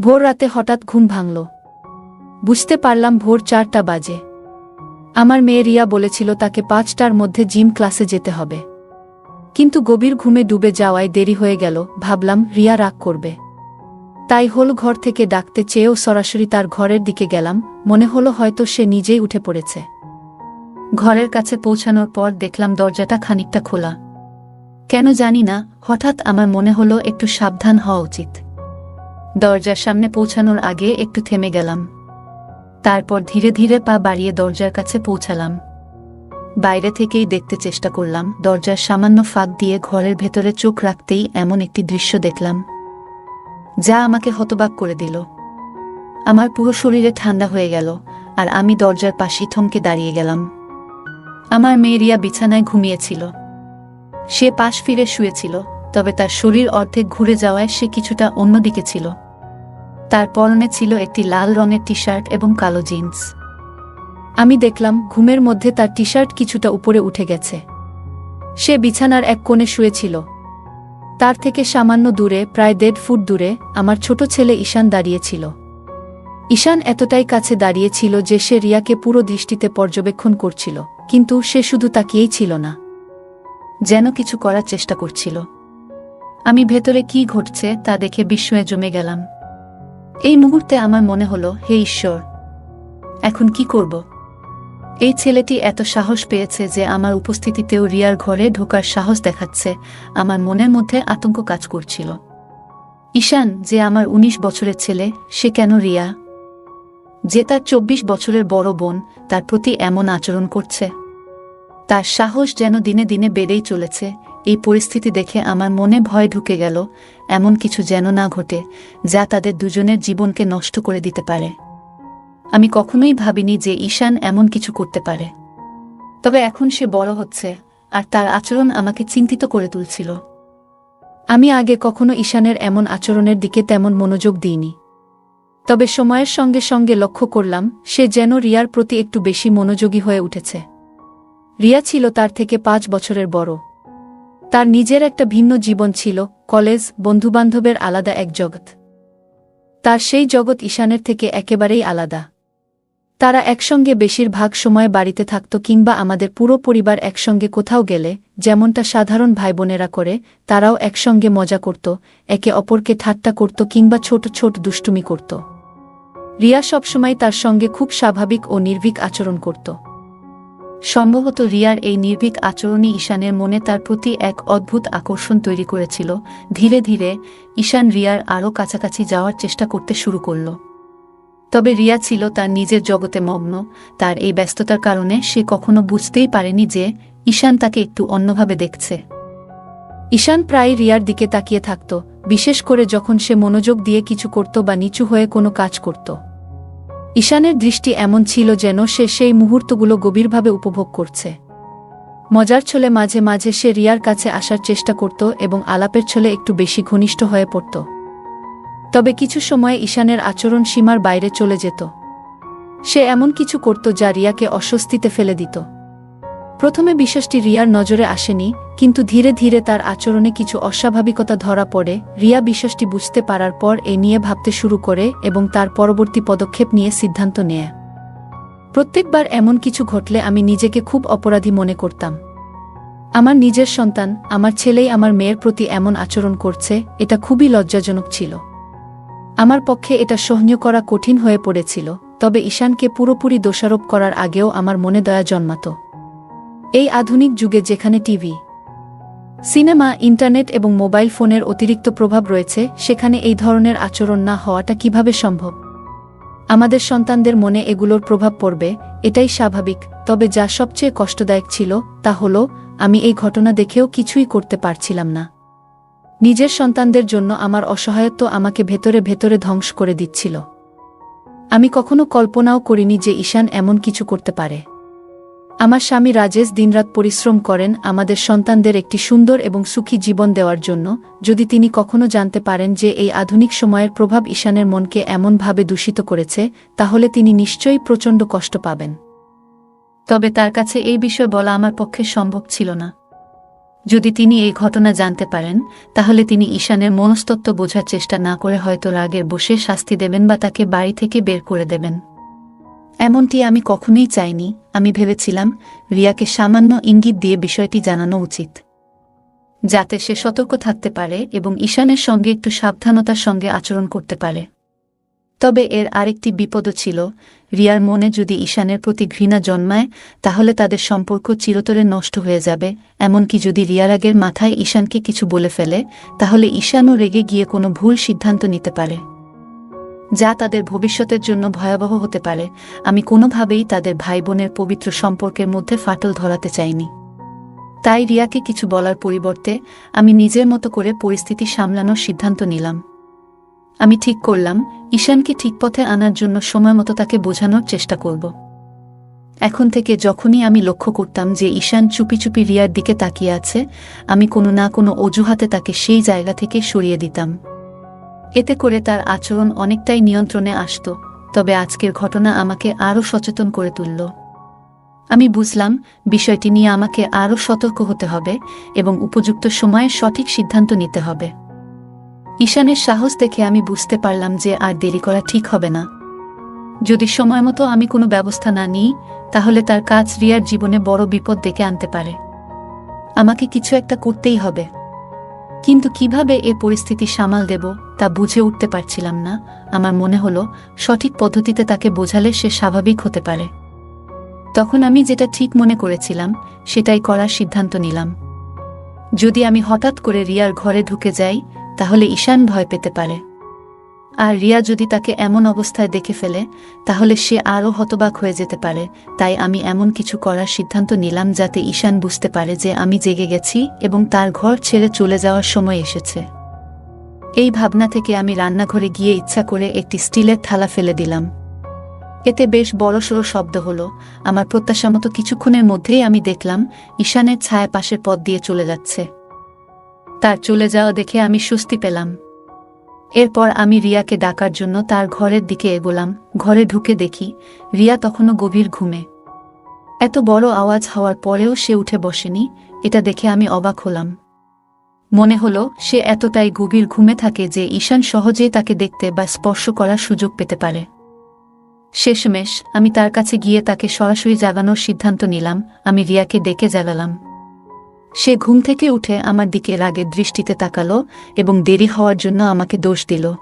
ভোর রাতে হঠাৎ ঘুম ভাঙল। বুঝতে পারলাম ভোর চারটা বাজে। আমার মেয়ে রিয়া বলেছিল তাকে পাঁচটার মধ্যে জিম ক্লাসে যেতে হবে। কিন্তু গভীর ঘুমে ডুবে যাওয়ায় দেরি হয়ে গেল, ভাবলাম রিয়া রাগ করবে। তাই হোল ঘর থেকে ডাকতে চেয়েও সরাসরি তার ঘরের দিকে গেলাম, মনে হলো হয়তো সে নিজেই উঠে পড়েছে। ঘরের কাছে পৌঁছানোর পর দেখলাম দরজাটা খানিকটা খোলা। কেন জানি না, হঠাৎ আমার মনে হলো একটু সাবধান হওয়া উচিত। দরজার সামনে পৌঁছানোর আগে একটু থেমে গেলাম। তারপর ধীরে ধীরে পা বাড়িয়ে দরজার কাছে পৌঁছালাম। বাইরে থেকেই দেখতে চেষ্টা করলাম, দরজার সামান্য ফাঁক দিয়ে ঘরের ভেতরে চোখ রাখতেই এমন একটি দৃশ্য দেখলাম। যা আমাকে হতবাক করে দিল। আমার পুরো শরীরে ঠান্ডা হয়ে গেল, আর আমি দরজার পাশেই থমকে দাঁড়িয়ে গেলাম। আমার মেয়ে রিয়া বিছানায় ঘুমিয়েছিল। সে পাশ ফিরে শুয়েছিল। তবে তার শরীর অর্ধেক ঘুরে যাওয়ায় সে কিছুটা অন্যদিকে ছিল। তার পরনে ছিল একটি লাল রঙের টি শার্ট এবং কালো জিন্স। আমি দেখলাম ঘুমের মধ্যে তার টি শার্ট কিছুটা উপরে উঠে গেছে। সে বিছানার এক কোণে শুয়েছিল তার থেকে সামান্য দূরে, প্রায় দেড় ফুট দূরে, আমার ছোট ছেলে ঈশান দাঁড়িয়েছিল ঈশান এতটাই কাছে দাঁড়িয়েছিল যে সে রিয়াকে পুরো দৃষ্টিতে পর্যবেক্ষণ করছিল, কিন্তু সে শুধু তাকিয়েই ছিল না। যেন কিছু করার চেষ্টা করছিল। আমি ভেতরে কি ঘটছে তা দেখে বিস্ময়ে জমে গেলাম। এই মুহূর্তে আমার মনে হলো, হে ঈশ্বর, এখন কি করব? এই ছেলেটি এত সাহস পেয়েছে যে আমার উপস্থিতিতেও রিয়ার ঘরে ঢোকার সাহস দেখাচ্ছে, আমার মনের মধ্যে আতঙ্ক কাজ করছিল। ঈশান, যে আমার ১৯ বছরের ছেলে, সে কেন রিয়া? যে তার চব্বিশ বছরের বড় বোন, তার প্রতি এমন আচরণ করছে? তার সাহস যেন দিনে দিনে বেড়েই চলেছে এই পরিস্থিতি দেখে আমার মনে ভয় ঢুকে গেল, এমন কিছু যেন না ঘটে, যা তাদের দুজনের জীবনকে নষ্ট করে দিতে পারে। আমি কখনোই ভাবিনি যে ঈশান এমন কিছু করতে পারে। তবে এখন সে বড় হচ্ছে, আর তার আচরণ আমাকে চিন্তিত করে তুলছিল। আমি আগে কখনো ঈশানের এমন আচরণের দিকে তেমন মনোযোগ দিইনি। তবে সময়ের সঙ্গে সঙ্গে লক্ষ্য করলাম, সে যেন রিয়ার প্রতি একটু বেশি মনোযোগী হয়ে উঠেছে। রিয়া ছিল তার থেকে পাঁচ বছরের বড়। তার নিজের একটা ভিন্ন জীবন ছিল, কলেজ, বন্ধুবান্ধবের আলাদা এক জগৎ। তার সেই জগৎ ঈশানের থেকে একেবারেই আলাদা। তারা একসঙ্গে বেশিরভাগ সময় বাড়িতে থাকত কিংবা আমাদের পুরো পরিবার একসঙ্গে কোথাও গেলে, যেমনটা সাধারণ ভাইবোনেরা করে, তারাও একসঙ্গে মজা করত, একে অপরকে ঠাট্টা করত কিংবা ছোট ছোট দুষ্টুমি করত। রিয়া সবসময় তার সঙ্গে খুব স্বাভাবিক ও নির্ভীক আচরণ করত। সম্ভবত রিয়ার এই নির্ভীক আচরণই ঈশানের মনে তার প্রতি এক অদ্ভুত আকর্ষণ তৈরি করেছিল। ধীরে ধীরে, ঈশান রিয়ার আরও কাছাকাছি যাওয়ার চেষ্টা করতে শুরু করল। তবে রিয়া ছিল তার নিজের জগতে মগ্ন। তার এই ব্যস্ততার কারণে সে কখনো বুঝতেই পারেনি যে, ঈশান তাকে একটু অন্যভাবে দেখছে। ঈশান প্রায় রিয়ার দিকে তাকিয়ে থাকত, বিশেষ করে যখন সে মনোযোগ দিয়ে কিছু করত বা নিচু হয়ে কোনো কাজ করত। ঈশানের দৃষ্টি এমন ছিল যেন সে সেই মুহূর্তগুলো গভীরভাবে উপভোগ করছে। মজার ছলে মাঝে মাঝে সে রিয়ার কাছে আসার চেষ্টা করত এবং আলাপের ছলে একটু বেশি ঘনিষ্ঠ হয়ে পড়ত। তবে কিছু সময়ে ঈশানের আচরণ সীমার বাইরে চলে যেত। সে এমন কিছু করত যা রিয়াকে অস্বস্তিতে ফেলে দিত। প্রথমে বিশ্বাসটি রিয়ার নজরে আসেনি, কিন্তু ধীরে ধীরে তার আচরণে কিছু অস্বাভাবিকতা ধরা পড়ে। রিয়া বিশ্বাসটি বুঝতে পারার পর এ নিয়ে ভাবতে শুরু করে এবং তার পরবর্তী পদক্ষেপ নিয়ে সিদ্ধান্ত নেয়। প্রত্যেকবার এমন কিছু ঘটলে আমি নিজেকে খুব অপরাধী মনে করতাম। আমার নিজের সন্তান, আমার ছেলেই আমার মেয়ের প্রতি এমন আচরণ করছে, এটা খুবই লজ্জাজনক ছিল। আমার পক্ষে এটা সহনীয় করা কঠিন হয়ে পড়েছিল, তবে ঈশানকে পুরোপুরি দোষারোপ করার আগেও আমার মনে দয়া জন্মাত। এই আধুনিক যুগে যেখানে টিভি, সিনেমা, ইন্টারনেট এবং মোবাইল ফোনের অতিরিক্ত প্রভাব রয়েছে, সেখানে এই ধরনের আচরণ না হওয়াটা কীভাবে সম্ভব? আমাদের সন্তানদের মনে এগুলোর প্রভাব পড়বে, এটাই স্বাভাবিক, তবে যা সবচেয়ে কষ্টদায়ক ছিল, তা হল, আমি এই ঘটনা দেখেও কিছুই করতে পারছিলাম না। নিজের সন্তানদের জন্য আমার অসহায়ত্ব আমাকে ভেতরে ভেতরে ধ্বংস করে দিচ্ছিল। আমি কখনো কল্পনাও করিনি যে ঈশান এমন কিছু করতে পারে। আমার স্বামী রাজেশ দিনরাত পরিশ্রম করেন আমাদের সন্তানদের একটি সুন্দর এবং সুখী জীবন দেওয়ার জন্য, যদি তিনি কখনো জানতে পারেন যে এই আধুনিক সময়ের প্রভাব ঈশানের মনকে এমনভাবে দূষিত করেছে, তাহলে তিনি নিশ্চয়ই প্রচণ্ড কষ্ট পাবেন। তবে তার কাছে এই বিষয় বলা আমার পক্ষে সম্ভব ছিল না। যদি তিনি এই ঘটনা জানতে পারেন, তাহলে তিনি ঈশানের মনস্তত্ত্ব বোঝার চেষ্টা না করে হয়তো রাগের বসে শাস্তি দেবেন বা তাকে বাড়ি থেকে বের করে দেবেন। এমনটি আমি কখনোই চাইনি, আমি ভেবেছিলাম, রিয়াকে সামান্য ইঙ্গিত দিয়ে বিষয়টি জানানো উচিত। যাতে সে সতর্ক থাকতে পারে এবং ঈশানের সঙ্গে একটু সাবধানতার সঙ্গে আচরণ করতে পারে। তবে এর আরেকটি বিপদও ছিল, রিয়ার মনে যদি ঈশানের প্রতি ঘৃণা জন্মায়, তাহলে তাদের সম্পর্ক চিরতরে নষ্ট হয়ে যাবে, এমনকি যদি রিয়ার আগের মাথায় ঈশানকে কিছু বলে ফেলে, তাহলে ঈশানও রেগে গিয়ে কোনো ভুল সিদ্ধান্ত নিতে পারে। যা তাদের ভবিষ্যতের জন্য ভয়াবহ হতে পারে। আমি কোনোভাবেই তাদের ভাই বোনের পবিত্র সম্পর্কের মধ্যে ফাটল ধরাতে চাইনি। তাই রিয়াকে কিছু বলার পরিবর্তে, আমি নিজের মতো করে পরিস্থিতি সামলানোর সিদ্ধান্ত নিলাম। আমি ঠিক করলাম, ঈশানকে ঠিক পথে আনার জন্য সময় মতো তাকে বোঝানোর চেষ্টা করব। এখন থেকে যখনই আমি লক্ষ্য করতাম যে ঈশান চুপি চুপি রিয়ার দিকে তাকিয়ে আছে, আমি কোনো না কোনো অজুহাতে তাকে সেই জায়গা থেকে সরিয়ে দিতাম। এতে করে তার আচরণ অনেকটাই নিয়ন্ত্রণে আসত, তবে আজকের ঘটনা আমাকে আরও সচেতন করে তুলল। আমি বুঝলাম, বিষয়টি নিয়ে আমাকে আরও সতর্ক হতে হবে এবং উপযুক্ত সময়ে সঠিক সিদ্ধান্ত নিতে হবে। ঈশানের সাহস দেখে আমি বুঝতে পারলাম যে আর দেরি করা ঠিক হবে না। যদি সময় মতো আমি কোনো ব্যবস্থা না নিই, তাহলে তার কাজ রিয়ার জীবনে বড় বিপদ ডেকে আনতে পারে। আমাকে কিছু একটা করতেই হবে। কিন্তু কীভাবে এ পরিস্থিতি সামাল দেব, তা বুঝে উঠতে পারছিলাম না। আমার মনে হলো, সঠিক পদ্ধতিতে তাকে বোঝালে সে স্বাভাবিক হতে পারে। তখন আমি যেটা ঠিক মনে করেছিলাম, সেটাই করার সিদ্ধান্ত নিলাম। যদি আমি হঠাৎ করে রিয়ার ঘরে ঢুকে যাই, তাহলে ঈশান ভয় পেতে পারে। আর রিয়া যদি তাকে এমন অবস্থায় দেখে ফেলে, তাহলে সে আরও হতবাক হয়ে যেতে পারে। তাই আমি এমন কিছু করার সিদ্ধান্ত নিলাম যাতে ঈশান বুঝতে পারে যে আমি জেগে গেছি এবং তার ঘর ছেড়ে চলে যাওয়ার সময় এসেছে। এই ভাবনা থেকে আমি রান্নাঘরে গিয়ে ইচ্ছা করে একটি স্টিলের থালা ফেলে দিলাম। এতে বেশ বড়সড় শব্দ হলো। আমার প্রত্যাশা মতো কিছুক্ষণের মধ্যেই আমি দেখলাম, ঈশানের ছায়া পাশের পথ দিয়ে চলে যাচ্ছে। তার চলে যাওয়া দেখে আমি স্বস্তি পেলাম। এরপর আমি রিয়াকে ডাকার জন্য তার ঘরের দিকে এগোলাম, ঘরে ঢুকে দেখি, রিয়া তখনও গভীর ঘুমে। এত বড় আওয়াজ হওয়ার পরেও সে উঠে বসেনি, এটা দেখে আমি অবাক হলাম। মনে হলো, সে এতটাই গভীর ঘুমে থাকে যে ঈশান সহজেই তাকে দেখতে বা স্পর্শ করার সুযোগ পেতে পারে। শেষমেশ, আমি তার কাছে গিয়ে তাকে সরাসরি জাগানোর সিদ্ধান্ত নিলাম, আমি রিয়াকে ডেকে জাগালাম। সে ঘুম থেকে উঠে আমার দিকে রাগের দৃষ্টিতে তাকালো এবং দেরি হওয়ার জন্য আমাকে দোষ দিল।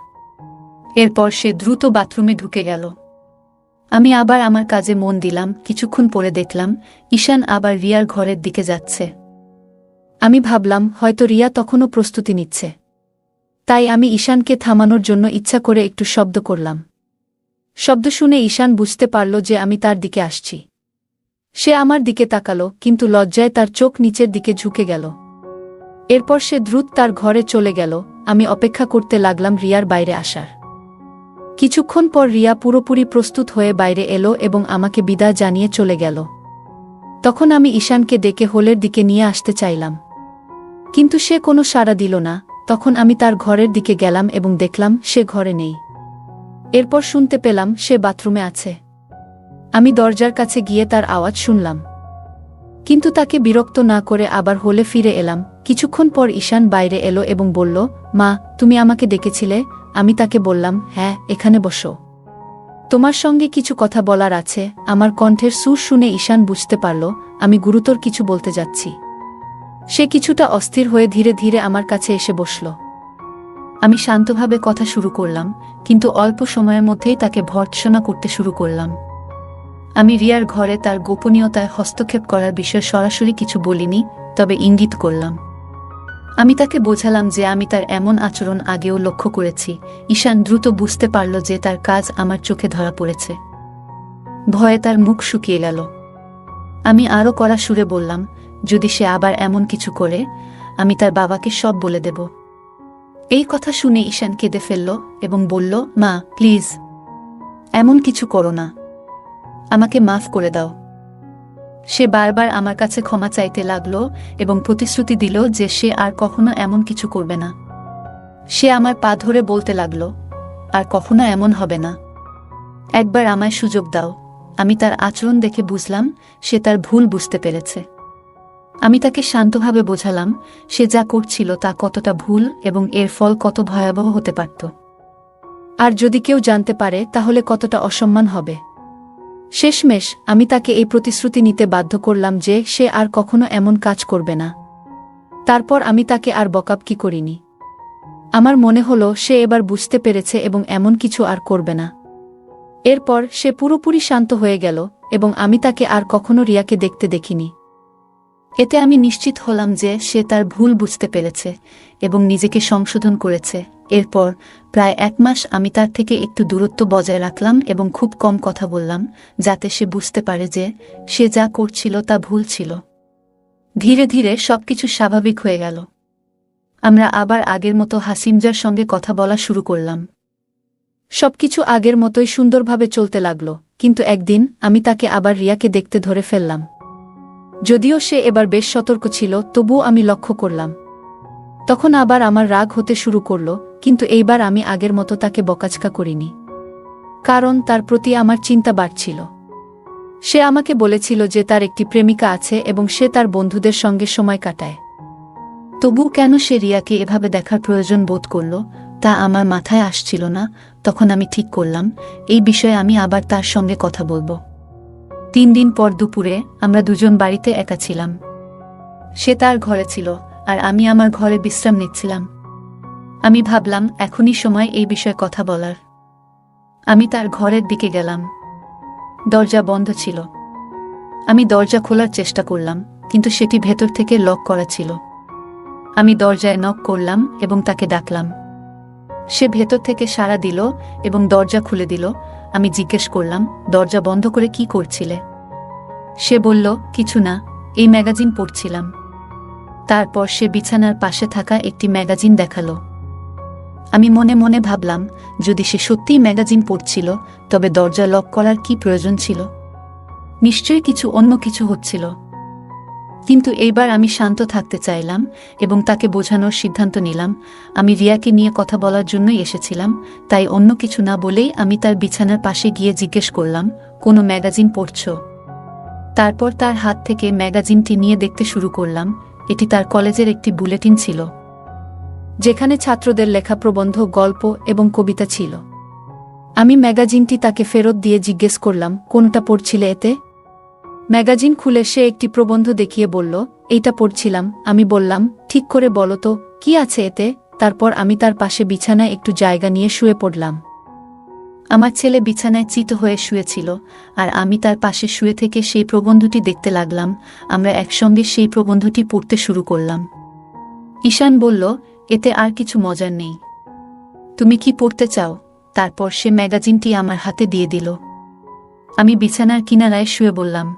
এরপর সে দ্রুত বাথরুমে ঢুকে গেল। আমি আবার আমার কাজে মন দিলাম, কিছুক্ষণ পরে দেখলাম, ঈশান আবার রিয়ার ঘরের দিকে যাচ্ছে। আমি ভাবলাম, হয়তো রিয়া তখনও প্রস্তুতি নিচ্ছে। তাই আমি ঈশানকে থামানোর জন্য ইচ্ছা করে একটু শব্দ করলাম। শব্দ শুনে ঈশান বুঝতে পারল যে আমি তার দিকে আসছি। সে আমার দিকে তাকালো, কিন্তু লজ্জায় তার চোখ নিচের দিকে ঝুঁকে গেল। এরপর সে দ্রুত তার ঘরে চলে গেল, আমি অপেক্ষা করতে লাগলাম রিয়ার বাইরে আসার। কিছুক্ষণ পর রিয়া পুরোপুরি প্রস্তুত হয়ে বাইরে এলো এবং আমাকে বিদায় জানিয়ে চলে গেল। তখন আমি ঈশানকে ডেকে হোলের দিকে নিয়ে আসতে চাইলাম। কিন্তু সে কোনো সাড়া দিল না, তখন আমি তার ঘরের দিকে গেলাম এবং দেখলাম সে ঘরে নেই। এরপর শুনতে পেলাম সে বাথরুমে আছে। আমি দরজার কাছে গিয়ে তার আওয়াজ শুনলাম। কিন্তু তাকে বিরক্ত না করে আবার হলে ফিরে এলাম। কিছুক্ষণ পর ঈশান বাইরে এলো এবং বলল, মা, তুমি আমাকে ডেকেছিলে। আমি তাকে বললাম হ্যাঁ এখানে বসো। তোমার সঙ্গে কিছু কথা বলার আছে। আমার কণ্ঠের সুর শুনে ঈশান বুঝতে পারল, আমি গুরুতর কিছু বলতে যাচ্ছি। সে কিছুটা অস্থির হয়ে ধীরে ধীরে আমার কাছে এসে বসল। আমি শান্তভাবে কথা শুরু করলাম, কিন্তু অল্প সময়ের মধ্যেই তাকে ভর্ৎসনা করতে শুরু করলাম। আমি রিয়ার ঘরে তার গোপনীয়তায় হস্তক্ষেপ করার বিষয়ে সরাসরি কিছু বলিনি, তবে ইঙ্গিত করলাম। আমি তাকে বোঝালাম যে আমি তার এমন আচরণ আগেও লক্ষ্য করেছি। ঈশান দ্রুত বুঝতে পারল যে তার কাজ আমার চোখে ধরা পড়েছে। ভয়ে তার মুখ শুকিয়ে গেল। আমি আরও কড়া সুরে বললাম, যদি সে আবার এমন কিছু করে, আমি তার বাবাকে সব বলে দেব। এই কথা শুনে ঈশান কেঁদে ফেলল এবং বলল, মা, প্লিজ, এমন কিছু করো না। আমাকে মাফ করে দাও। সে বারবার আমার কাছে ক্ষমা চাইতে লাগল এবং প্রতিশ্রুতি দিল যে সে আর কখনো এমন কিছু করবে না। সে আমার পা ধরে বলতে লাগল, আর কখনো এমন হবে না। একবার আমায় সুযোগ দাও। আমি তার আচরণ দেখে বুঝলাম সে তার ভুল বুঝতে পেরেছে। আমি তাকে শান্তভাবে বোঝালাম সে যা করছিল তা কতটা ভুল এবং এর ফল কত ভয়াবহ হতে পারত। আর যদি কেউ জানতে পারে তাহলে কতটা অসম্মান হবে। শেষমেশ, আমি তাকে এই প্রতিশ্রুতি নিতে বাধ্য করলাম যে সে আর কখনো এমন কাজ করবে না। তারপর আমি তাকে আর বকাবকি করিনি। আমার মনে হলো সে এবার বুঝতে পেরেছে এবং এমন কিছু আর করবে না। এরপর সে পুরোপুরি শান্ত হয়ে গেল এবং আমি তাকে আর কখনো রিয়াকে দেখতে দেখিনি। এতে আমি নিশ্চিত হলাম যে সে তার ভুল বুঝতে পেরেছে এবং নিজেকে সংশোধন করেছে। এরপর, প্রায় এক মাস আমি তার থেকে একটু দূরত্ব বজায় রাখলাম এবং খুব কম কথা বললাম, যাতে সে বুঝতে পারে যে, সে যা করছিল তা ভুল ছিল। ধীরে ধীরে সবকিছু স্বাভাবিক হয়ে গেল। আমরা আবার আগের মতো হাসিমজার সঙ্গে কথা বলা শুরু করলাম। সবকিছু আগের মতোই সুন্দরভাবে চলতে লাগল, কিন্তু একদিন আমি তাকে আবার রিয়াকে দেখতে ধরে ফেললাম। যদিও সে এবার বেশ সতর্ক ছিল, তবুও আমি লক্ষ্য করলাম। তখন আবার আমার রাগ হতে শুরু করল কিন্তু এইবার আমি আগের মতো তাকে বকাচকা করিনি। কারণ তার প্রতি আমার চিন্তা বাড়ছিল। সে আমাকে বলেছিল যে তার একটি প্রেমিকা আছে এবং সে তার বন্ধুদের সঙ্গে সময় কাটায়। তবু কেন সে রিয়াকে এভাবে দেখার প্রয়োজন বোধ করল, তা আমার মাথায় আসছিল না, তখন আমি ঠিক করলাম, এই বিষয়ে আমি আবার তার সঙ্গে কথা বলব। তিন দিন পর দুপুরে আমরা দুজন বাড়িতে একা ছিলাম। সে তার ঘরে ছিল, আর আমি আমার ঘরে বিশ্রাম নিচ্ছিলাম। আমি ভাবলাম, এখনই সময় এই বিষয়ে কথা বলার। আমি তার ঘরের দিকে গেলাম। দরজা বন্ধ ছিল। আমি দরজা খোলার চেষ্টা করলাম, কিন্তু সেটি ভেতর থেকে লক করা ছিল। আমি দরজায় নক করলাম এবং তাকে ডাকলাম। সে ভেতর থেকে সাড়া দিল এবং দরজা খুলে দিল। আমি জিজ্ঞেস করলাম, দরজা বন্ধ করে কি করছিলে? সে বলল, কিছু না, এই ম্যাগাজিন পড়ছিলাম। তারপর সে বিছানার পাশে থাকা একটি ম্যাগাজিন দেখাল। আমি মনে মনে ভাবলাম, যদি সে সত্যিই ম্যাগাজিন পড়ছিল, তবে দরজা লক করার কি প্রয়োজন ছিল? নিশ্চয়ই কিছু অন্য কিছু হচ্ছিল। কিন্তু এইবার আমি শান্ত থাকতে চাইলাম এবং তাকে বোঝানোর সিদ্ধান্ত নিলাম। আমি রিয়াকে নিয়ে কথা বলার জন্যই এসেছিলাম, তাই অন্য কিছু না বলেই আমি তার বিছানার পাশে গিয়ে জিজ্ঞেস করলাম, কোনো ম্যাগাজিন পড়ছ? তারপর তার হাত থেকে ম্যাগাজিনটি নিয়ে দেখতে শুরু করলাম। এটি তার কলেজের একটি বুলেটিন ছিল। যেখানে ছাত্রদের লেখা প্রবন্ধ, গল্প এবং কবিতা ছিল। আমি ম্যাগাজিনটি তাকে ফেরত দিয়ে জিজ্ঞেস করলাম, কোনটা পড়ছিলে এতে? ম্যাগাজিন খুলে সে একটি প্রবন্ধ দেখিয়ে বলল, এইটা পড়ছিলাম। আমি বললাম, ঠিক করে বলো তো, কি আছে এতে? তারপর আমি তার পাশে বিছানায় একটু জায়গা নিয়ে শুয়ে পড়লাম। আমার ছেলে বিছানায় চিত হয়ে শুয়েছিল, আর আমি তার পাশে শুয়ে থেকে সেই প্রবন্ধটি দেখতে লাগলাম। আমরা একসঙ্গে সেই প্রবন্ধটি পড়তে শুরু করলাম। ঈশান বলল এতে আর কিছু মজার নেই। তুমি কি পড়তে চাও? তারপর সে ম্যাগাজিনটি আমার হাতে দিয়ে দিল। আমি বিছানার কিনারায় শুয়ে বললাম,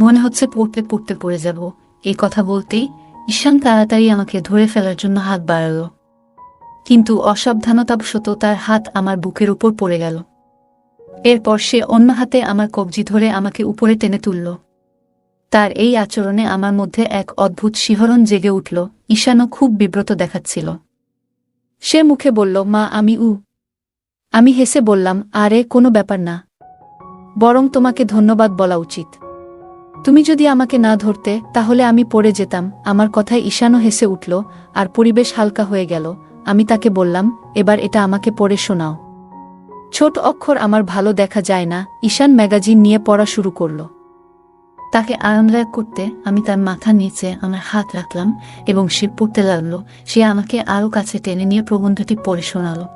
মনে হচ্ছে পড়তে পড়তে পড়ে যাব। এই কথা বলতেই ঈশান তাড়াতাড়ি আমাকে ধরে ফেলার জন্য হাত বাড়াল। কিন্তু অসাবধানতাবশত তার হাত আমার বুকের উপর পড়ে গেল। এরপর সে অন্য হাতে আমার কবজি ধরে আমাকে উপরে টেনে তুলল। তার এই আচরণে আমার মধ্যে এক অদ্ভুত শিহরণ জেগে উঠল, ঈশানও খুব বিব্রত দেখাচ্ছিল। সে মুখে বলল, মা, আমি উ আমি হেসে বললাম, আরে, কোনো ব্যাপার না। বরং তোমাকে ধন্যবাদ বলা উচিত। তুমি যদি আমাকে না ধরতে, তাহলে আমি পড়ে যেতাম। আমার কথায় ঈশানও হেসে উঠল, আর পরিবেশ হালকা হয়ে গেল। আমি তাকে বললাম, এবার এটা আমাকে পড়ে শোনাও। ছোট অক্ষর আমার ভালো দেখা যায় না। ঈশান ম্যাগাজিন নিয়ে পড়া শুরু করল। তাকে আরামদায়ক করতে আমি তার মাথা নিচে আমার হাত রাখলাম এবং সে পড়তে লাগল। সে আমাকে আরও কাছে টেনে নিয়ে প্রবন্ধটি পড়ে শোনালো।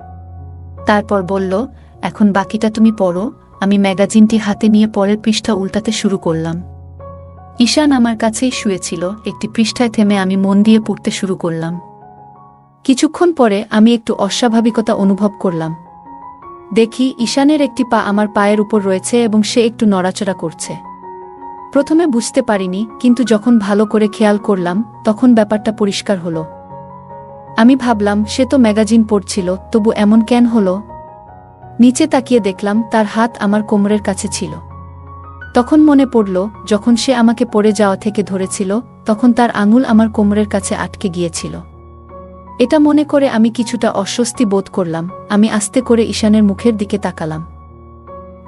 তারপর বলল, এখন বাকিটা তুমি পড়ো। আমি ম্যাগাজিনটি হাতে নিয়ে পরের পৃষ্ঠা উল্টাতে শুরু করলাম। ঈশান আমার কাছেই শুয়েছিল। একটি পৃষ্ঠায় থেমে আমি মন দিয়ে পড়তে শুরু করলাম। কিছুক্ষণ পরে আমি একটু অস্বাভাবিকতা অনুভব করলাম। দেখি, ঈশানের একটি পা আমার পায়ের উপর রয়েছে এবং সে একটু নড়াচড়া করছে। প্রথমে বুঝতে পারিনি, কিন্তু যখন ভালো করে খেয়াল করলাম, তখন ব্যাপারটা পরিষ্কার হলো। আমি ভাবলাম, সে তো ম্যাগাজিন পড়ছিল, তবু এমন কেন হলো? নিচে তাকিয়ে দেখলাম, তার হাত আমার কোমরের কাছে ছিল। তখন মনে পড়ল, যখন সে আমাকে পড়ে যাওয়া থেকে ধরেছিল, তখন তার আঙুল আমার কোমরের কাছে আটকে গিয়েছিল। এটা মনে করে আমি কিছুটা অস্বস্তি বোধ করলাম, আমি আস্তে করে ঈশানের মুখের দিকে তাকালাম।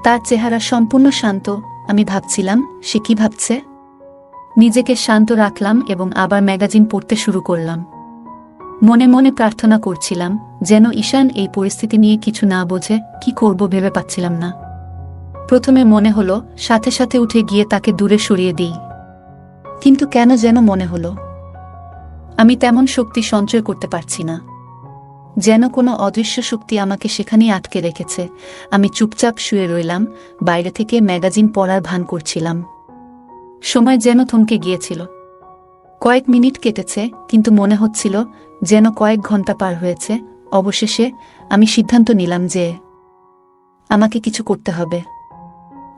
তার চেহারা সম্পূর্ণ শান্ত আমি ভাবছিলাম, সে কি ভাবছে? নিজেকে শান্ত রাখলাম এবং আবার ম্যাগাজিন পড়তে শুরু করলাম। মনে মনে প্রার্থনা করছিলাম, যেন ঈশান এই পরিস্থিতি নিয়ে কিছু না বোঝে, কি করব ভেবে পাচ্ছিলাম না। প্রথমে মনে হলো, সাথে সাথে উঠে গিয়ে তাকে দূরে সরিয়ে দিই। কিন্তু কেন যেন মনে হলো, আমি তেমন শক্তি সঞ্চয় করতে পারছি না। যেন কোনো অদৃশ্য শক্তি আমাকে সেখানেই আটকে রেখেছে। আমি চুপচাপ শুয়ে রইলাম, বাইরে থেকে ম্যাগাজিন পড়ার ভান করছিলাম। সময় যেন থমকে গিয়েছিল। কয়েক মিনিট কেটেছে, কিন্তু মনে হচ্ছিল যেন কয়েক ঘণ্টা পার হয়েছে। অবশেষে আমি সিদ্ধান্ত নিলাম যে আমাকে কিছু করতে হবে।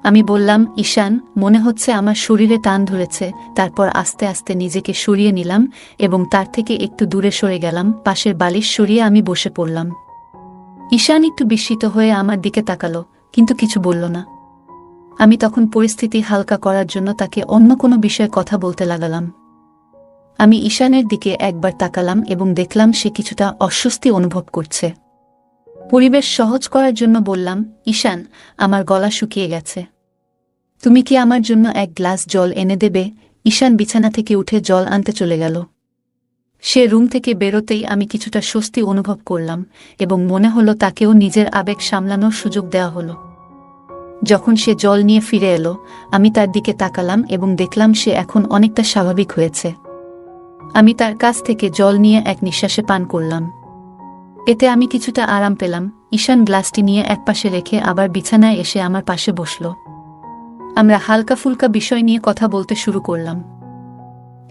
আমি বললাম, ঈশান, মনে হচ্ছে আমার শরীরে টান ধরেছে। তারপর আস্তে আস্তে নিজেকে সরিয়ে নিলাম এবং তার থেকে একটু দূরে সরে গেলাম, পাশের বালিশ সরিয়ে আমি বসে পড়লাম। ঈশান একটু বিস্মিত হয়ে আমার দিকে তাকালো, কিন্তু কিছু বলল না। আমি তখন পরিস্থিতি হালকা করার জন্য তাকে অন্য কোনো বিষয়ে কথা বলতে লাগালাম। আমি ঈশানের দিকে একবার তাকালাম এবং দেখলাম সে কিছুটা অস্বস্তি অনুভব করছে। পরিবেশ সহজ করার জন্য বললাম, ঈশান, আমার গলা শুকিয়ে গেছে। তুমি কি আমার জন্য এক গ্লাস জল এনে দেবে? ঈশান বিছানা থেকে উঠে জল আনতে চলে গেল। সে রুম থেকে বেরোতেই আমি কিছুটা স্বস্তি অনুভব করলাম এবং মনে হলো তাকেও নিজের আবেগ সামলানোর সুযোগ দেওয়া হলো। যখন সে জল নিয়ে ফিরে এলো, আমি তার দিকে তাকালাম এবং দেখলাম সে এখন অনেকটা স্বাভাবিক হয়েছে। আমি তার কাছ থেকে জল নিয়ে এক নিঃশ্বাসে পান করলাম। এতে আমি কিছুটা আরাম পেলাম। ঈশান গ্লাসটি নিয়ে একপাশে রেখে আবার বিছানায় এসে আমার পাশে বসল। আমরা হালকা ফুলকা বিষয় নিয়ে কথা বলতে শুরু করলাম।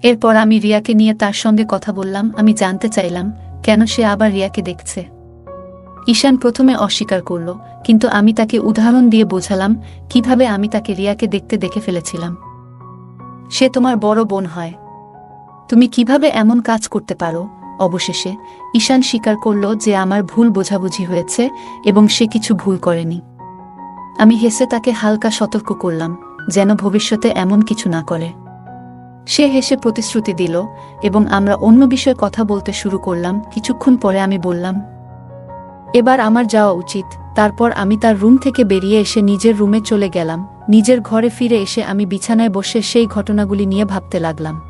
এরপর আমি রিয়াকে নিয়ে তার সঙ্গে কথা বললাম, আমি জানতে চাইলাম, কেন সে আবার রিয়াকে দেখছে। ঈশান প্রথমে অস্বীকার করল, কিন্তু আমি তাকে উদাহরণ দিয়ে বোঝালাম, কীভাবে আমি তাকে রিয়াকে দেখতে দেখে ফেলেছিলাম। সে তোমার বড় বোন হয়। তুমি কীভাবে এমন কাজ করতে পারো? অবশেষে ঈশান স্বীকার করল যে আমার ভুল বোঝাবুঝি হয়েছে এবং সে কিছু ভুল করেনি। আমি হেসে তাকে হালকা সতর্ক করলাম, যেন ভবিষ্যতে এমন কিছু না করে। সে হেসে প্রতিশ্রুতি দিল এবং আমরা অন্য বিষয়ে কথা বলতে শুরু করলাম, কিছুক্ষণ পরে আমি বললাম, এবার আমার যাওয়া উচিত। তারপর আমি তার রুম থেকে বেরিয়ে এসে নিজের রুমে চলে গেলাম, নিজের ঘরে ফিরে এসে আমি বিছানায় বসে সেই ঘটনাগুলি নিয়ে ভাবতে লাগলাম।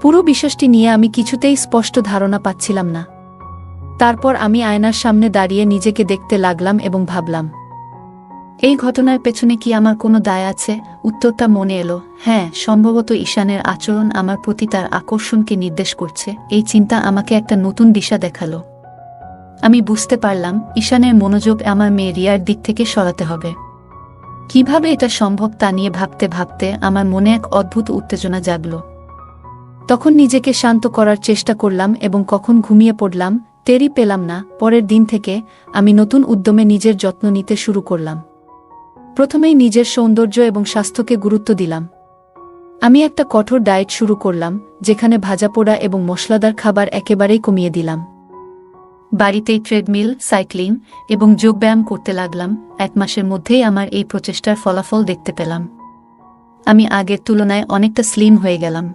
পুরো বিশ্বাসটি নিয়ে আমি কিছুতেই স্পষ্ট ধারণা পাচ্ছিলাম না। তারপর আমি আয়নার সামনে দাঁড়িয়ে নিজেকে দেখতে লাগলাম এবং ভাবলাম এই ঘটনার পেছনে কি আমার কোনো দায় আছে? উত্তরটা মনে এলো। হ্যাঁ সম্ভবত ঈশানের আচরণ আমার প্রতি তার আকর্ষণকে নির্দেশ করছে। এই চিন্তা আমাকে একটা নতুন দিশা দেখাল। আমি বুঝতে পারলাম, ঈশানের মনোযোগ আমার মেয়ে রিয়ার দিক থেকে সরাতে হবে। কীভাবে এটা সম্ভব তা নিয়ে ভাবতে ভাবতে আমার মনে এক অদ্ভুত উত্তেজনা জাগল। তখন নিজেকে শান্ত করার চেষ্টা করলাম এবং কখন ঘুমিয়ে পড়লাম টেরি পেলাম না। পরের দিন থেকে আমি নতুন উদ্যমে নিজের যত্ন নিতে শুরু করলাম। প্রথমেই নিজের সৌন্দর্য এবং স্বাস্থ্যকে গুরুত্ব দিলাম। আমি একটা কঠোর ডায়েট শুরু করলাম, যেখানে ভাজাপোড়া এবং মশলাদার খাবার একেবারেই কমিয়ে দিলাম। বাড়িতেই ট্রেডমিল, সাইক্লিং এবং যোগব্যায়াম করতে লাগলাম, এক মাসের মধ্যেই আমার এই প্রচেষ্টার ফলাফল দেখতে পেলাম। আমি আগের তুলনায় অনেকটা স্লিম হয়ে গেলাম।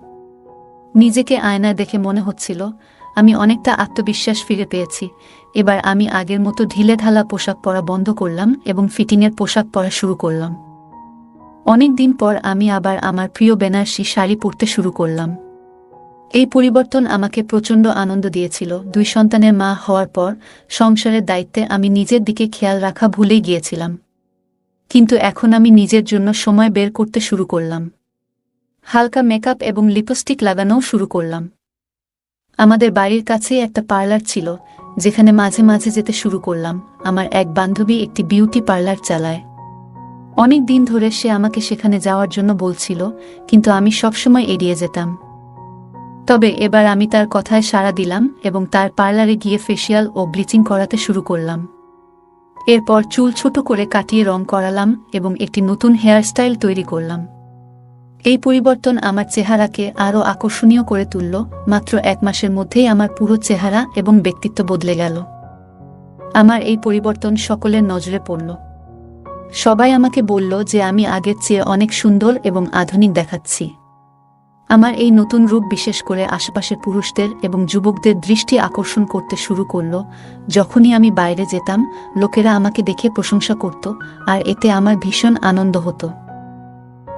নিজেকে আয়নায় দেখে মনে হচ্ছিল আমি অনেকটা আত্মবিশ্বাস ফিরে পেয়েছি। এবার আমি আগের মতো ঢিলে ঢালা পোশাক পরা বন্ধ করলাম এবং ফিটিংয়ের পোশাক পরা শুরু করলাম। অনেক দিন পর আমি আবার আমার প্রিয় বেনারসি শাড়ি পরতে শুরু করলাম। এই পরিবর্তন আমাকে প্রচণ্ড আনন্দ দিয়েছিল। দুই সন্তানের মা হওয়ার পর সংসারের দায়িত্বে আমি নিজের দিকে খেয়াল রাখা ভুলেই গিয়েছিলাম। কিন্তু এখন আমি নিজের জন্য সময় বের করতে শুরু করলাম। হালকা মেকআপ এবং লিপস্টিক লাগানোও শুরু করলাম। আমাদের বাড়ির কাছেই একটা পার্লার ছিল, যেখানে মাঝে মাঝে যেতে শুরু করলাম, আমার এক বান্ধবী একটি বিউটি পার্লার চালায়। অনেক দিন ধরে সে আমাকে সেখানে যাওয়ার জন্য বলছিল, কিন্তু আমি সবসময় এড়িয়ে যেতাম। তবে এবার আমি তার কথায় সাড়া দিলাম এবং তার পার্লারে গিয়ে ফেসিয়াল ও ব্লিচিং করাতে শুরু করলাম। এরপর চুল ছোট করে কাটিয়ে রং করালাম এবং একটি নতুন হেয়ারস্টাইল তৈরি করলাম। এই পরিবর্তন আমার চেহারাকে আরও আকর্ষণীয় করে তুলল, মাত্র এক মাসের মধ্যেই আমার পুরো চেহারা এবং ব্যক্তিত্ব বদলে গেল। আমার এই পরিবর্তন সকলের নজরে পড়ল। সবাই আমাকে বলল যে আমি আগের চেয়ে অনেক সুন্দর এবং আধুনিক দেখাচ্ছি। আমার এই নতুন রূপ বিশেষ করে আশেপাশের পুরুষদের এবং যুবকদের দৃষ্টি আকর্ষণ করতে শুরু করল। যখনই আমি বাইরে যেতাম, লোকেরা আমাকে দেখে প্রশংসা করত, আর এতে আমার ভীষণ আনন্দ হতো।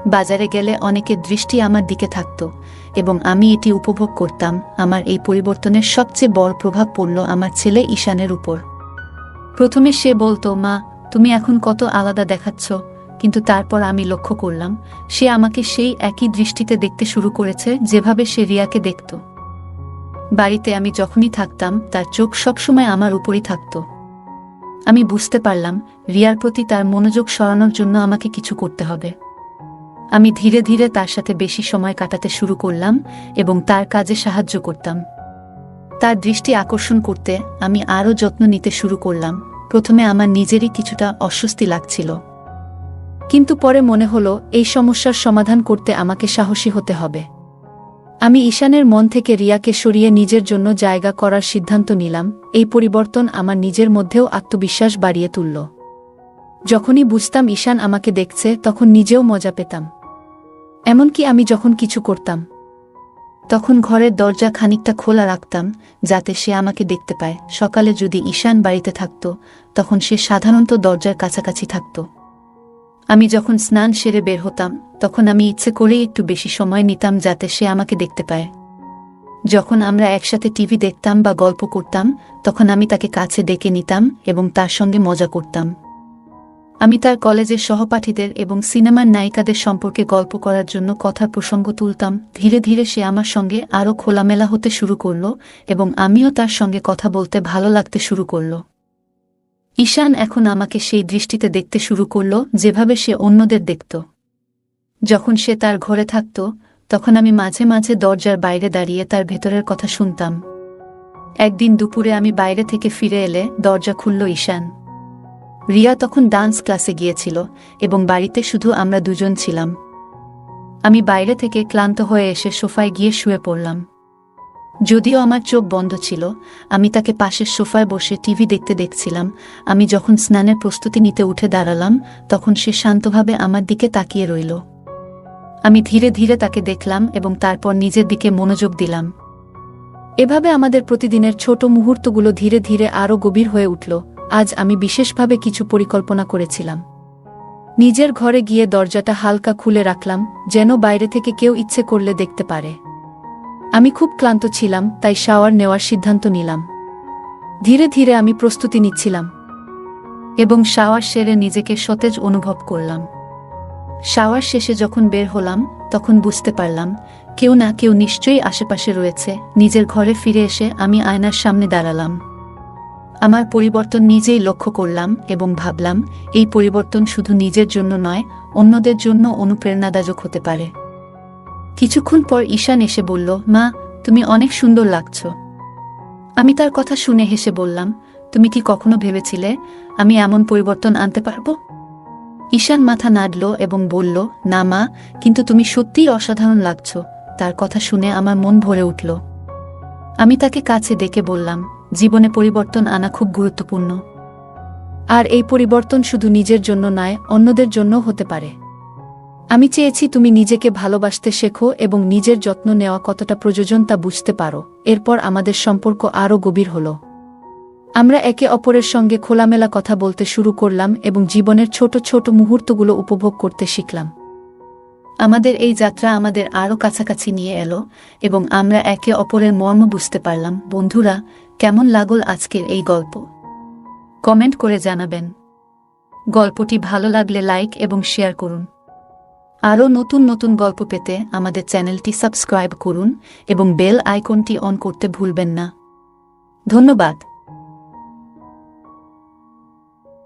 বাজারে গেলে অনেকের দৃষ্টি আমার দিকে থাকত, এবং আমি এটি উপভোগ করতাম। আমার এই পরিবর্তনের সবচেয়ে বড় প্রভাব পড়ল আমার ছেলে ঈশানের উপর। প্রথমে সে বলতো, মা, তুমি এখন কত আলাদা দেখাচ্ছ। কিন্তু তারপর আমি লক্ষ্য করলাম, সে আমাকে সেই একই দৃষ্টিতে দেখতে শুরু করেছে যেভাবে সে রিয়াকে দেখত। বাড়িতে আমি যখনই থাকতাম, তার চোখ সবসময় আমার উপরই থাকত। আমি বুঝতে পারলাম, রিয়ার প্রতি তার মনোযোগ সরানোর জন্য আমাকে কিছু করতে হবে। আমি ধীরে ধীরে তার সাথে বেশি সময় কাটাতে শুরু করলাম এবং তার কাজে সাহায্য করতাম। তার দৃষ্টি আকর্ষণ করতে আমি আরও যত্ন নিতে শুরু করলাম। প্রথমে আমার নিজেরই কিছুটা অস্বস্তি লাগছিল। কিন্তু পরে মনে হলো, এই সমস্যার সমাধান করতে আমাকে সাহসী হতে হবে। আমি ঈশানের মন থেকে রিয়াকে সরিয়ে নিজের জন্য জায়গা করার সিদ্ধান্ত নিলাম। এই পরিবর্তন আমার নিজের মধ্যেও আত্মবিশ্বাস বাড়িয়ে তুলল। যখনই বুঝতাম ঈশান আমাকে দেখছে, তখন নিজেও মজা পেতাম। এমনকি আমি যখন কিছু করতাম, তখন ঘরের দরজা খানিকটা খোলা রাখতাম, যাতে সে আমাকে দেখতে পায়। সকালে যদি ঈশান বাড়িতে থাকত, তখন সে সাধারণত দরজার কাছাকাছি থাকত। আমি যখন স্নান সেরে বের হতাম, তখন আমি ইচ্ছে করেই একটু বেশি সময় নিতাম যাতে সে আমাকে দেখতে পায়। যখন আমরা একসাথে টিভি দেখতাম বা গল্প করতাম, তখন আমি তাকে কাছে ডেকে নিতাম এবং তার সঙ্গে মজা করতাম। আমি তার কলেজের সহপাঠীদের এবং সিনেমার নায়িকাদের সম্পর্কে গল্প করার জন্য কথার প্রসঙ্গ তুলতাম। ধীরে ধীরে সে আমার সঙ্গে আরও খোলামেলা হতে শুরু করল এবং আমিও তার সঙ্গে কথা বলতে ভালো লাগতে শুরু করল। ঈশান এখন আমাকে সেই দৃষ্টিতে দেখতে শুরু করল, যেভাবে সে অন্যদের দেখত। যখন সে তার ঘরে থাকত, তখন আমি মাঝে মাঝে দরজার বাইরে দাঁড়িয়ে তার ভেতরের কথা শুনতাম। একদিন দুপুরে আমি বাইরে থেকে ফিরে এলে দরজা খুলল ঈশান। রিয়া তখন ডান্স ক্লাসে গিয়েছিল এবং বাড়িতে শুধু আমরা দুজন ছিলাম। আমি বাইরে থেকে ক্লান্ত হয়ে এসে সোফায় গিয়ে শুয়ে পড়লাম। যদিও আমার চোখ বন্ধ ছিল, আমি তাকে পাশের সোফায় বসে টিভি দেখতে দেখছিলাম। আমি যখন স্নানের প্রস্তুতি নিতে উঠে দাঁড়ালাম, তখন সে শান্তভাবে আমার দিকে তাকিয়ে রইল। আমি ধীরে ধীরে তাকে দেখলাম এবং তারপর নিজের দিকে মনোযোগ দিলাম। এভাবে আমাদের প্রতিদিনের ছোট মুহূর্তগুলো ধীরে ধীরে আরও গভীর হয়ে উঠল। আজ আমি বিশেষভাবে কিছু পরিকল্পনা করেছিলাম। নিজের ঘরে গিয়ে দরজাটা হালকা খুলে রাখলাম, যেন বাইরে থেকে কেউ ইচ্ছে করলে দেখতে পারে। আমি খুব ক্লান্ত ছিলাম, তাই শাওয়ার নেওয়ার সিদ্ধান্ত নিলাম। ধীরে ধীরে আমি প্রস্তুতি নিচ্ছিলাম এবং শাওয়ার সেরে নিজেকে সতেজ অনুভব করলাম। শাওয়ার শেষে যখন বের হলাম, তখন বুঝতে পারলাম, কেউ না কেউ নিশ্চয়ই আশেপাশে রয়েছে, নিজের ঘরে ফিরে এসে আমি আয়নার সামনে দাঁড়ালাম। আমার পরিবর্তন নিজেই লক্ষ্য করলাম এবং ভাবলাম, এই পরিবর্তন শুধু নিজের জন্য নয়, অন্যদের জন্য অনুপ্রেরণাদায়ক হতে পারে। কিছুক্ষণ পর ঈশান এসে বলল, মা, তুমি অনেক সুন্দর লাগছ। আমি তার কথা শুনে হেসে বললাম, তুমি কি কখনো ভেবেছিলে আমি এমন পরিবর্তন আনতে পারব? ঈশান মাথা নাড়ল এবং বলল, না মা, কিন্তু তুমি সত্যিই অসাধারণ লাগছ। তার কথা শুনে আমার মন ভরে উঠল। আমি তাকে কাছে ডেকে বললাম জীবনে পরিবর্তন আনা খুব গুরুত্বপূর্ণ। আর এই পরিবর্তন শুধু নিজের জন্য নয়, অন্যদের জন্য হতে পারে। আমি চেয়েছি তুমি নিজেকে ভালোবাসতে শেখো এবং নিজের যত্ন নেওয়া কতটা প্রয়োজন তা বুঝতে পারো। এরপর আমাদের সম্পর্ক আরও গভীর হল। আমরা একে অপরের সঙ্গে খোলামেলা কথা বলতে শুরু করলাম এবং জীবনের ছোট ছোট মুহূর্তগুলো উপভোগ করতে শিখলাম। আমাদের এই যাত্রা আমাদের আরও কাছাকাছি নিয়ে এলো এবং আমরা একে অপরের মর্ম বুঝতে পারলাম। বন্ধুরা কেমন লাগল আজকের এই গল্প? কমেন্ট করে জানাবেন। গল্পটি ভালো লাগলে লাইক এবং শেয়ার করুন। আরও নতুন নতুন গল্প পেতে আমাদের চ্যানেলটি সাবস্ক্রাইব করুন এবং বেল আইকনটি অন করতে ভুলবেন না। ধন্যবাদ।